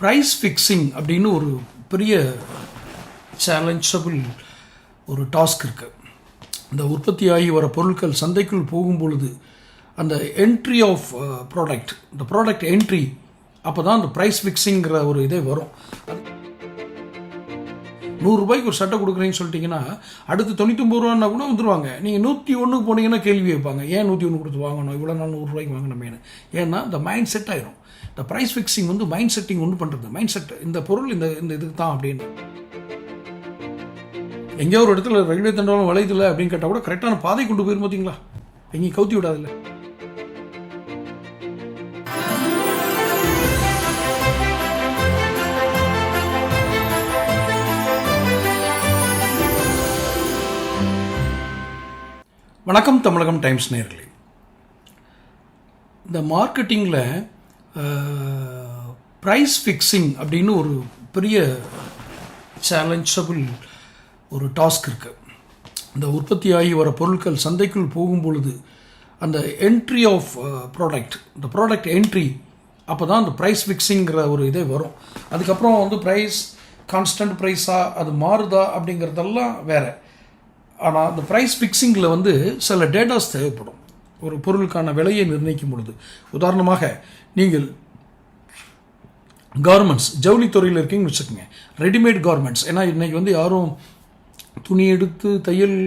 Price fixing அப்படின்னு ஒரு பெரிய சேலஞ்சபிள் ஒரு டாஸ்க் இருக்குது இந்த உற்பத்தியாகி வர பொருட்கள் சந்தைக்குள் போகும் பொழுது அந்த என்ட்ரி ஆஃப் ப்ராடக்ட் இந்த ப்ராடக்ட் என்ட்ரி அப்போ தான் அந்த ப்ரைஸ் ஃபிக்ஸிங்கிற ஒரு இதே வரும். நூறுரூபாய்க்கு ஒரு சட்டை கொடுக்குறேன்னு சொல்லிட்டீங்கன்னா அடுத்து தொண்ணூத்தொம்பது ரூபான்னா கூட வந்துடுவாங்க நீங்கள் நூற்றி ஒன்றுக்கு போனீங்கன்னா கேள்வி வைப்பாங்க ஏன் நூற்றி ஒன்று கொடுத்து வாங்கணும்? இவ்வளோ நாள் நூறுரூவாய்க்கு வாங்கினமேனு ஏன்னா இந்த மைண்ட் செட் ஆயிரும். இந்த ப்ரைஸ் ஃபிக்ஸிங் வந்து மைண்ட் செட்டிங் ஒன்று பண்ணுறது மைண்ட் செட் இந்த பொருள் இந்த இந்த இதுக்கு தான் அப்படின்னு. எங்கேயோ ஒரு இடத்துல ரயில்வே தண்டவாளம் வளையதில்லை அப்படின்னு கேட்டால் கூட கரெக்டான பாதை கொண்டு போயிரும் பார்த்தீங்களா எங்கேயும் கவுத்தி விடாதில்ல. வணக்கம் தமிழகம் டைம்ஸ் நேர்களே. இந்த மார்க்கெட்டிங்கில் ப்ரைஸ் ஃபிக்ஸிங் அப்படின்னு ஒரு பெரிய சேலஞ்சபிள் ஒரு டாஸ்க் இருக்குது இந்த உற்பத்தியாகி வர பொருட்கள் சந்தைக்குள் போகும் பொழுது அந்த என்ட்ரி ஆஃப் ப்ராடக்ட் இந்த ப்ராடக்ட் என்ட்ரி அப்போ தான் அந்த ப்ரைஸ் ஃபிக்ஸிங்கிற ஒரு இதே வரும். அதுக்கப்புறம் வந்து ப்ரைஸ் கான்ஸ்டன்ட் ப்ரைஸாக அது மாறுதா அப்படிங்கிறதெல்லாம் வேறு. ஆனால் அந்த ப்ரைஸ் ஃபிக்ஸிங்கில் வந்து சில டேட்டாஸ் தேவைப்படும். ஒரு பொருளுக்கான விலையை நிர்ணயிக்கும் பொழுது. உதாரணமாக நீங்கள் கார்மெண்ட்ஸ் ஜவுளித்துறையில் இருக்கீங்கன்னு வச்சுக்கோங்க. ரெடிமேட் கார்மெண்ட்ஸ் ஏன்னா இன்றைக்கி வந்து யாரும் துணி எடுத்து தையல்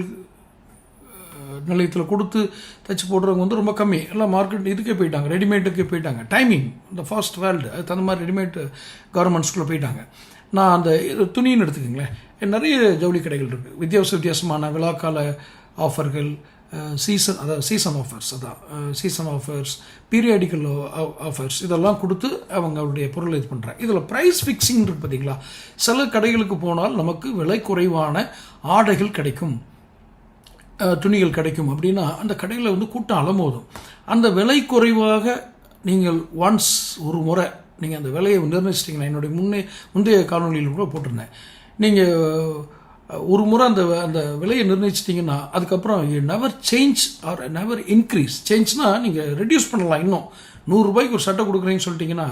நிலையத்தில் கொடுத்து தைச்சி போடுறவங்க வந்து ரொம்ப கம்மி. எல்லாம் மார்க்கெட் இதுக்கே போயிட்டாங்க. ரெடிமேட்டுக்கே போயிட்டாங்க. டைமிங் இந்த ஃபாஸ்ட் வேர்ல்டு அதுக்கு தகுந்த மாதிரி ரெடிமேட் கார்மெண்ட்ஸ்குள்ளே போயிட்டாங்க. நான் அந்த இது துணின்னு எடுத்துக்கோங்களேன். நிறைய ஜவுளி கடைகள் இருக்குது வித்தியாச வித்தியாசமான விழாக்கால ஆஃபர்கள் சீசன் அதாவது சீசன் ஆஃபர்ஸ் அதான் சீசன் ஆஃபர்ஸ் பீரியாடிக்கல் ஆஃபர்ஸ் இதெல்லாம் கொடுத்து அவங்க அவங்களுடைய பொருளை இது பண்ணுறாங்க இதில் ப்ரைஸ் ஃபிக்ஸிங் இருக்குது பார்த்தீங்களா சில கடைகளுக்கு போனால் நமக்கு விலை குறைவான ஆடைகள் கிடைக்கும். துணிகள் கிடைக்கும் அப்படின்னா அந்த கடையில் வந்து கூட்டம் அலமோதும். அந்த விலை குறைவாக நீங்கள் ஒன்ஸ் ஒரு முறை நீங்கள் அந்த விலையை நிர்ணயிச்சிட்டிங்கன்னா என்னுடைய முன்னே முந்தைய காணொலியில் கூட போட்டிருந்தேன். நீங்கள் ஒரு முறை அந்த அந்த விலையை நிர்ணயிச்சிட்டிங்கன்னா அதுக்கப்புறம் you never change or never increase சேஞ்ச்னால் நீங்கள் ரெடியூஸ் பண்ணலாம் இன்னும். நூறுரூபாய்க்கு ஒரு சட்டை கொடுக்குறீங்கன்னு சொல்லிட்டீங்கன்னா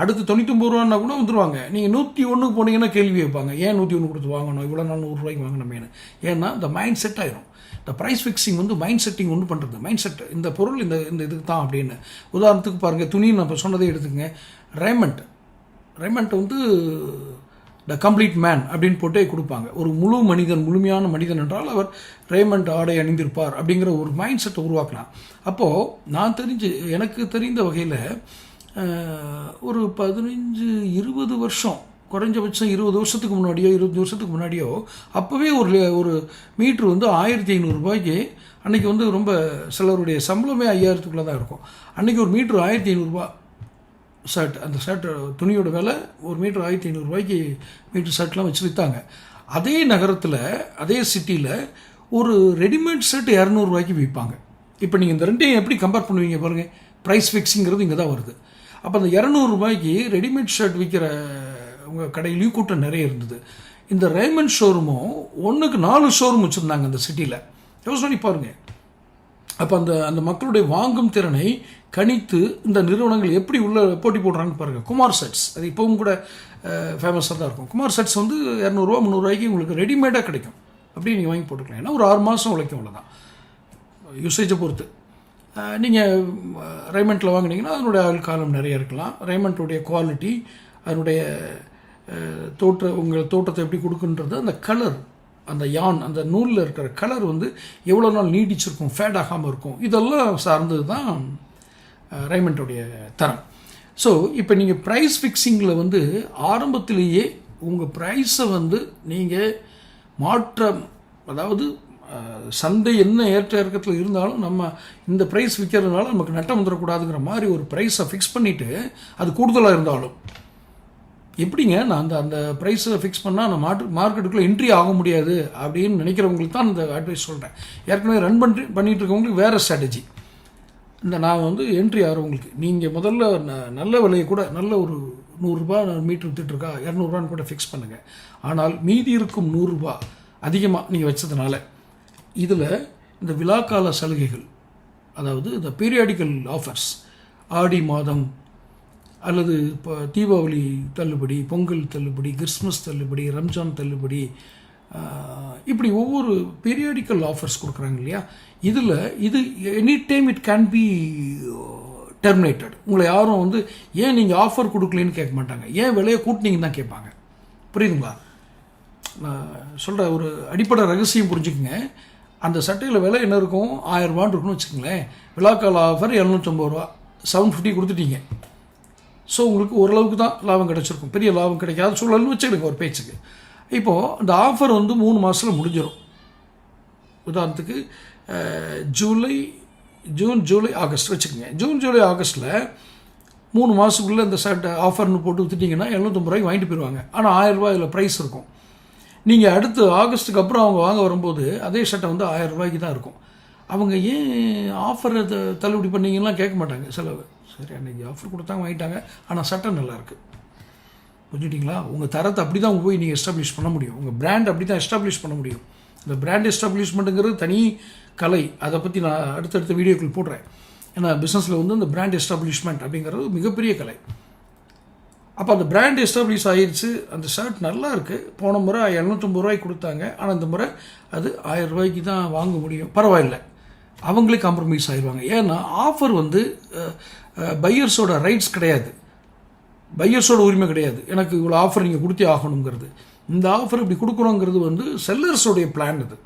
அடுத்து தொண்ணூத்தொம்பது ரூபான்னா கூட வந்துருவாங்க. நீங்கள் நூற்றி ஒன்றுக்கு போனீங்கன்னா கேள்வி வைப்பாங்க ஏன் நூற்றி ஒன்று கொடுத்து வாங்கணும்? இவ்வளோ நாள் நூறுரூவாய்க்கு வாங்கினமேனு. ஏன்னா இந்த மைண்ட் செட் ஆயிரும். இந்த ப்ரைஸ் ஃபிக்ஸிங் வந்து மைண்ட் செட்டிங் ஒன்று பண்ணுறது மைண்ட் செட் இந்த பொருள் இந்த இந்த இதுக்கு தான் அப்படின்னு. உதாரணத்துக்கு பாருங்கள் துணி நான் இப்போ சொன்னதே எடுத்துக்கங்க. ரேமண்ட் ரேமண்ட் வந்து த கம்ப்ளீட் மேன் அப்படின்னு போட்டே கொடுப்பாங்க. ஒரு முழு மனிதன் முழுமையான மனிதன் என்றால் அவர் ரேமண்ட் ஆடை அணிந்திருப்பார் அப்படிங்கிற ஒரு மைண்ட் செட்டை உருவாக்கலாம். அப்போது நான் தெரிஞ்சு எனக்கு தெரிந்த வகையில் ஒரு பதினஞ்சு இருபது வருஷம் குறைஞ்சபட்சம் இருபது வருஷத்துக்கு முன்னாடியோ இருபது வருஷத்துக்கு முன்னாடியோ அப்போவே ஒரு ஒரு மீட்ரு வந்து ஆயிரத்தி ஐநூறுரூபாய்க்கு அன்றைக்கி வந்து ரொம்ப சிலருடைய சம்பளமே ஐயாயிரத்துக்குள்ளே தான் இருக்கும். அன்றைக்கி ஒரு மீட்ரு ஆயிரத்தி ஐநூறுரூபா ஷர்ட் அந்த ஷர்ட் துணியோட விலை ஒரு மீட்ரு ஆயிரத்தி ஐநூறுரூவாய்க்கு மீட்ரு ஷர்ட்லாம் வச்சு விற்றாங்க அதே நகரத்தில் அதே சிட்டியில் ஒரு ரெடிமேட் ஷர்ட் இரநூறுவாய்க்கு விற்பாங்க இப்போ நீங்கள் இந்த ரெண்டையும் எப்படி கம்பேர் பண்ணுவீங்க பாருங்கள் ப்ரைஸ் ஃபிக்ஸிங்கிறது இங்கே தான் வருது. அப்போ அந்த இரநூறுபாய்க்கு ரெடிமேட் ஷர்ட் விற்கிற உங்கள் கடையிலையும் கூட்டம் நிறைய இருந்தது. இந்த ரெய்மண்ட் ஷோரூமும் ஒன்றுக்கு நாலு ஷோரூம் வச்சுருந்தாங்க அந்த சிட்டியில் யோசனை பாருங்கள் அப்போ அந்த அந்த மக்களுடைய வாங்கும் திறனை கணித்து இந்த நிறுவனங்கள் எப்படி உள்ள போட்டி போடுறாங்கன்னு பாருங்கள் குமார் செட்ஸ் அது இப்போவும் கூட ஃபேமஸாக தான் இருக்கும். குமார் செட்ஸ் வந்து இரநூறுவா முந்நூறுரூவாய்க்கு உங்களுக்கு ரெடிமேடாக கிடைக்கும். அப்படி நீங்கள் வாங்கி போட்டுக்கலாம். ஏன்னா ஒரு ஆறு மாதம் உழைக்கும் அவ்வளோதான் யூசேஜை பொறுத்து. நீங்கள் ரைமண்ட்டில் வாங்கினீங்கன்னா அதனுடைய ஆயுள் காலம் நிறைய இருக்கலாம். ரைமண்ட்டுடைய குவாலிட்டி அதனுடைய தோற்ற உங்கள் தோட்டத்தை எப்படி கொடுக்குன்றது அந்த கலர் அந்த யான் அந்த நூலில் இருக்கிற கலர் வந்து எவ்வளோ நாள் நீடிச்சிருக்கும் ஃபேட் ஆகாமல் இருக்கும். இதெல்லாம் சார்ந்தது தான் ரைமண்ட்டுடைய தரம். ஸோ இப்போ நீங்கள் ப்ரைஸ் ஃபிக்ஸிங்கில் வந்து ஆரம்பத்திலேயே உங்கள் ப்ரைஸை வந்து நீங்கள் மாற்றம் அதாவது சந்தை என்ன ஏற்ற இறக்கத்தில் இருந்தாலும் நம்ம இந்த ப்ரைஸ் விற்கிறதுனால நமக்கு நட்டம் வந்துடக்கூடாதுங்கிற மாதிரி ஒரு ப்ரைஸை ஃபிக்ஸ் பண்ணிவிட்டு அது கூடுதலாக இருந்தாலும் எப்படிங்க நான் அந்த அந்த ப்ரைஸை ஃபிக்ஸ் பண்ணால் நான் மார்க் மார்க்கெட்டுக்குள்ளே என்ட்ரி ஆக முடியாது அப்படின்னு நினைக்கிறவங்களுக்கு தான் அந்த அட்வைஸ் சொல்கிறேன் ஏற்கனவே ரன் பண்ணி பண்ணிகிட்டு இருக்கவங்களுக்கு வேறு ஸ்ட்ராட்டஜி இந்த நான் வந்து என்ட்ரி ஆகிறவங்களுக்கு நீங்கள் முதல்ல ந நல்ல விலையை கூட நல்ல ஒரு நூறுரூபா மீட்ரு விற்றுட்ருக்கா இரநூறுபான்னு கூட ஃபிக்ஸ் பண்ணுங்கள் ஆனால் மீதி இருக்கும் நூறுரூபா அதிகமாக நீங்கள் வச்சதுனால இதில் இந்த விழாக்கால சலுகைகள் அதாவது இந்த பீரியாடிக்கல் ஆஃபர்ஸ் ஆடி மாதம் அல்லது இப்போ தீபாவளி தள்ளுபடி பொங்கல் தள்ளுபடி கிறிஸ்மஸ் தள்ளுபடி ரம்ஜான் தள்ளுபடி இப்படி ஒவ்வொரு பீரியாடிக்கல் ஆஃபர்ஸ் கொடுக்குறாங்க இல்லையா? இதில் இது any time it can be terminated உங்களை யாரும் வந்து ஏன் நீங்கள் ஆஃபர் கொடுக்கலன்னு கேட்க மாட்டாங்க. ஏன் விலையை கூட்டினீங்கன்னு தான் கேட்பாங்க. புரியுதுங்களா? நான் சொல்கிற ஒரு அடிப்படை ரகசியம் புரிஞ்சுக்குங்க. அந்த சட்டையில் விலை என்ன இருக்கும்? ஆயிரம் ரூபான்னு இருக்குன்னு வச்சுக்கோங்களேன். விழாக்கால ஆஃபர் இரநூத்தம்பது ரூபா. செவன் ஃபிஃப்டி கொடுத்துட்டீங்க. ஸோ உங்களுக்கு ஓரளவுக்கு தான் லாபம் கிடச்சிருக்கும். பெரிய லாபம் கிடைக்காத சூழல்னு வச்சுக்கிடுங்க ஒரு பேச்சுக்கு. இப்போது அந்த ஆஃபர் வந்து மூணு மாதத்தில் முடிஞ்சிடும் உதாரணத்துக்கு ஜூலை ஜூன் ஜூலை ஆகஸ்ட் வச்சுக்கோங்க. ஜூன் ஜூலை ஆகஸ்ட்டில் மூணு மாதத்துக்குள்ளே இந்த சட்டை ஆஃபர்னு போட்டு வித்துட்டிங்கன்னா எழுநூத்தம்பது ரூபாய்க்கு வாங்கிட்டு போயிடுவாங்க ஆனால் ஆயிரம் ரூபாய் இதில் ப்ரைஸ் இருக்கும். நீங்கள் அடுத்து ஆகஸ்ட்டுக்கு அப்புறம் அவங்க வாங்க வரும்போது அதே சட்டை வந்து ஆயிரம் ரூபாய்க்கு தான் இருக்கும். அவங்க ஏன் ஆஃபரை தள்ளுபடி பண்ணீங்கலாம் கேட்க மாட்டாங்க செலவு. சரி அன்றைக்கி ஆஃபர் கொடுத்தாங்க வாங்கிட்டாங்க. ஆனால் சட்டை நல்லாயிருக்கு. புரிஞ்சுட்டிங்களா? உங்கள் தரத்தை அப்படி தான் போய் நீங்கள் எஸ்டாப்ளிஷ் பண்ண முடியும். உங்கள் பிராண்ட் அப்படி தான் எஸ்டாப்ளிஷ் பண்ண முடியும். இந்த பிராண்ட் எஸ்டாப்ளிஷ்மெண்ட்டுங்கிறது தனி கலை. அதை பற்றி நான் அடுத்தடுத்த வீடியோக்கள் போடுறேன். ஏன்னா பிஸ்னஸில் வந்து இந்த பிராண்ட் எஸ்டாப்ளிஷ்மெண்ட் அப்படிங்கிறது மிகப்பெரிய கலை. அப்போ அந்த பிராண்ட் எஸ்டாப்ளிஷ் ஆயிடுச்சு அந்த ஷர்ட் நல்லா இருக்குது போன முறை இரநூத்தம்பது ரூபாய்க்கு கொடுத்தாங்க. ஆனால் இந்த முறை அது ஆயிரம் ரூபாய்க்கு தான் வாங்க முடியும். பரவாயில்ல. அவங்களே காம்ப்ரமைஸ் ஆயிடுவாங்க ஏன்னா ஆஃபர் வந்து பையர்ஸோட ரைட்ஸ் கிடையாது. பையர்ஸோட உரிமை கிடையாது. எனக்கு இவ்வளோ ஆஃபர் நீங்கள் கொடுத்தே ஆகணுங்கிறது. இந்த ஆஃபர் இப்படி கொடுக்குறோங்கிறது வந்து செல்லர்ஸோடைய பிளான் இது.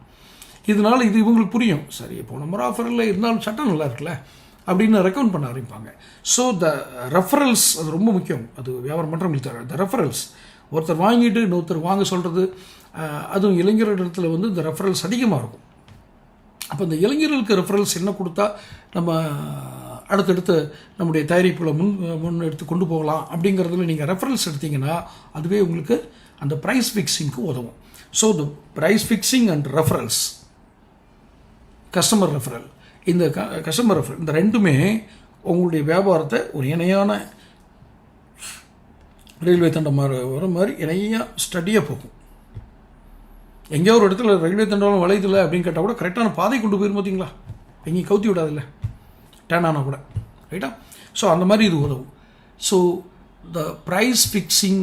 இதனால இது இவங்களுக்கு புரியும். சரி போன முறை ஆஃபர் இல்லை இருந்தாலும் சட்டம் நல்லா இருக்குல்ல? அப்படின்னு ரெக்கமெண்ட் பண்ண ஆரம்பிப்பாங்க. ஸோ த ரெஃபரல்ஸ் அது ரொம்ப முக்கியம். அது வியாபாரம் பண்ணுறவங்களுக்கு தர த ரெஃபரல்ஸ் ஒருத்தர் வாங்கிட்டு இன்னொருத்தர் வாங்க சொல்கிறது அதுவும் இளைஞர்களிடத்துல வந்து இந்த ரெஃபரல்ஸ் அதிகமாக இருக்கும். அப்போ இந்த இளைஞர்களுக்கு ரெஃபரன்ஸ் என்ன கொடுத்தா நம்ம அடுத்தடுத்து நம்முடைய தயாரிப்புகளை முன் முன் எடுத்து கொண்டு போகலாம் அப்படிங்கிறதுல நீங்கள் ரெஃபரன்ஸ் எடுத்தீங்கன்னா அதுவே உங்களுக்கு அந்த ப்ரைஸ் ஃபிக்ஸிங்க்கு உதவும். So the price fixing and reference customer referral இந்த க கஸ்டமர் ரெஃபரல் இந்த ரெண்டுமே உங்களுடைய வியாபாரத்தை ஒரு இணையான ரயில்வே தண்டம் வர மாதிரி இணையாக ஸ்டடியாக போகும். எங்கேயோ ஒரு இடத்துல ரயில்வே தண்டவாளம் வளையதில்லை அப்படின்னு கேட்டால் கூட கரெக்டான பாதை கொண்டு போயிரும் பார்த்தீங்களா எங்கேயும் கவுத்தி விடாதில்ல டேன் ஆனால் கூட ரைட்டா ஸோ அந்த மாதிரி இது உதவும். So the price fixing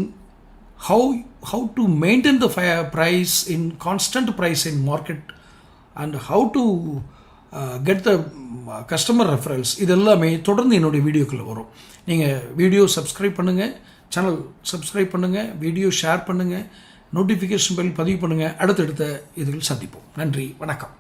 how how to maintain the price in constant price in market and how to get the customer reference இது எல்லாமே தொடர்ந்து என்னுடைய வீடியோக்குள்ளே வரும். நீங்கள் வீடியோ சப்ஸ்கிரைப் பண்ணுங்கள் சேனல் சப்ஸ்கிரைப் பண்ணுங்கள் வீடியோ ஷேர் பண்ணுங்கள் நோட்டிஃபிகேஷன் பெல் பதிவு பண்ணுங்கள் அடுத்தடுத்த இதில் சந்திப்போம். நன்றி வணக்கம்.